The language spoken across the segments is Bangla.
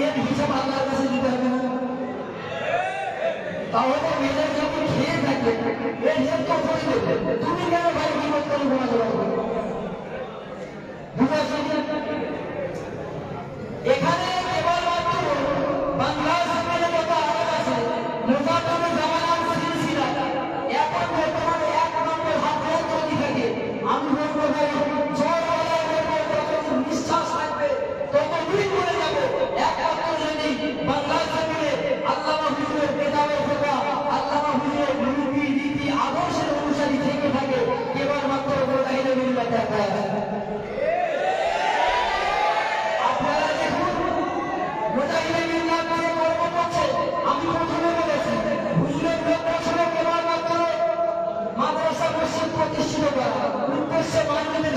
এর হিসাব আল্লাহর কাছে দিতে হবে না তাহলে মেয়েদের যখন খেয়ে থাকবে এর হিসাব তো এখানে ise mahalleden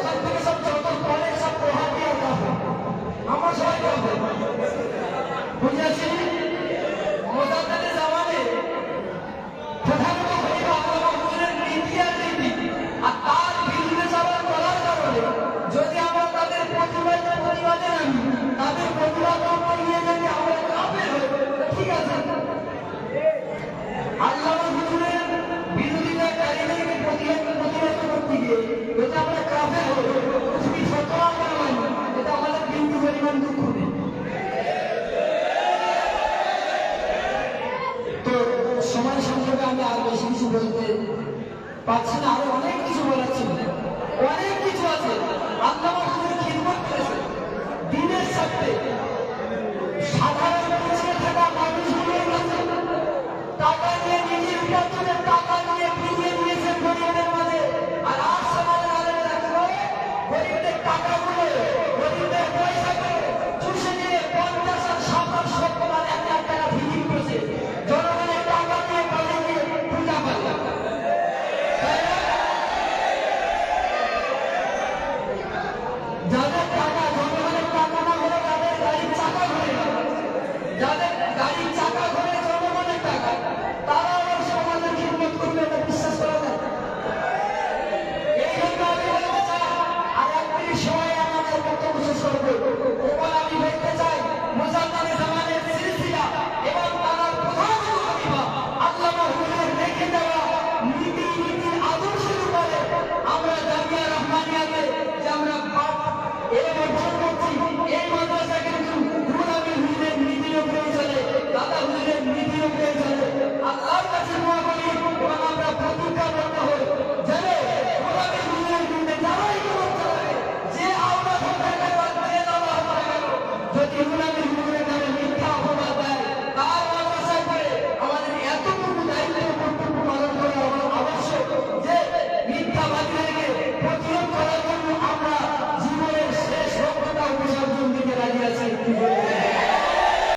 Gracias. বলতে পারছি না আরও অনেক কিছু বলার ছিল। অনেক কিছু আছে। আল্লাহ